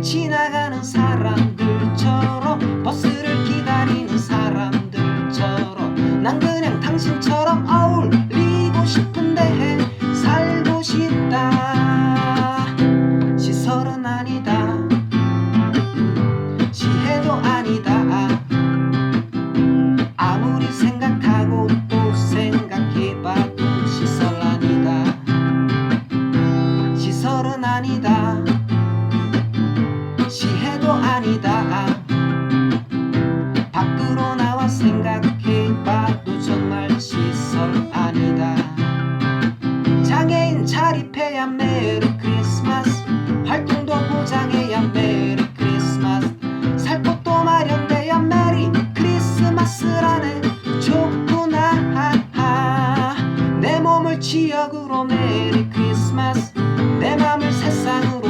지나가는 사람들처럼 버스를 기다리는 사람들처럼 난 그냥 당신처럼 어울리고 싶은데 살고 싶다. 시설은 아니다. 지혜도 아니다. 아무리 생각하고 또 생각해봐도 시설 아니다. 시설은 아니다 밖으로 나와 생각해봐도 정말 시설 아니다. 장애인 자립해야 메리 크리스마스 활동도 보장해야 메리 크리스마스 살 곳도 마련돼야 메리 크리스마스라네. 좋구나 내 몸을 지역으로 메리 크리스마스 내 맘을 세상으로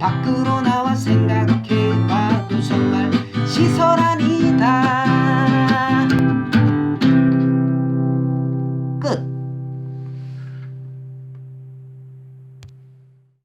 バックの中